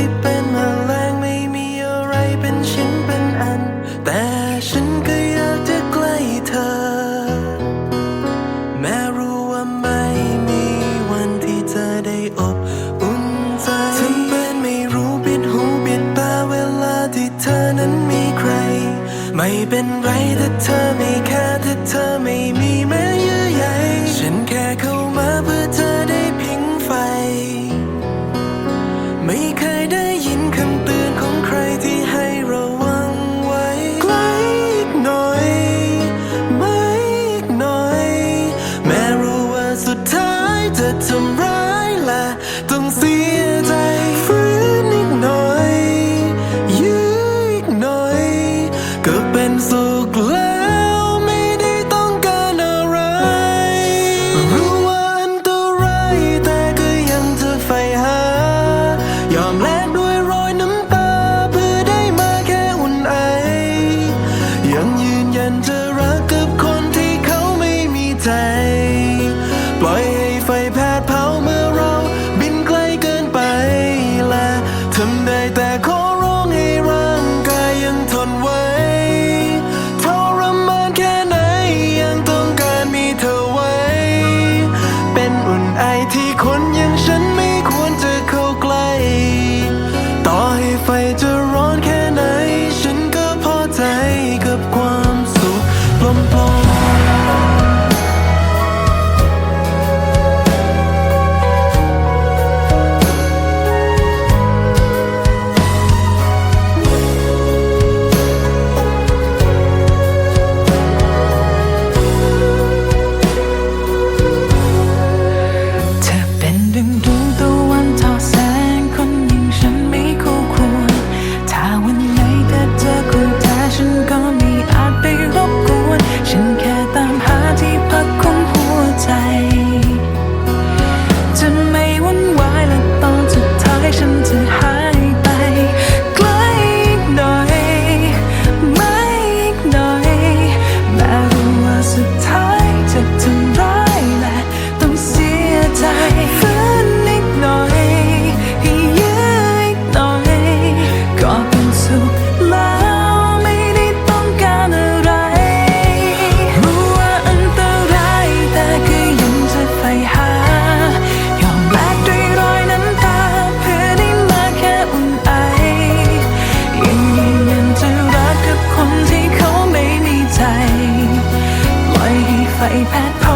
ที่เป็นแมลงไม่มีอะไรเป็นชิ้นเป็นอัน แต่ฉันก็อยากจะใกล้เธอ แม้รู้ว่าไม่มีวันที่เธอได้อบอุ่นใจทำเป็นไม่รู้บิดหูบิดตาเวลาที่เธอนั้นมีใคร ไม่เป็นไรแต่เธอไม่แค่แต่เธอไม่มีแม้เยื่อใยฉันแค่เข้ามาเพื่อเธอได้ ไม่เคยได้ยินคำเตือนของใครที่ให้ระวังไว้ใกล้อีกหน่อยไมอีกหน่อย แม้รู้ว่าสุดท้ายจะทำ คน life and I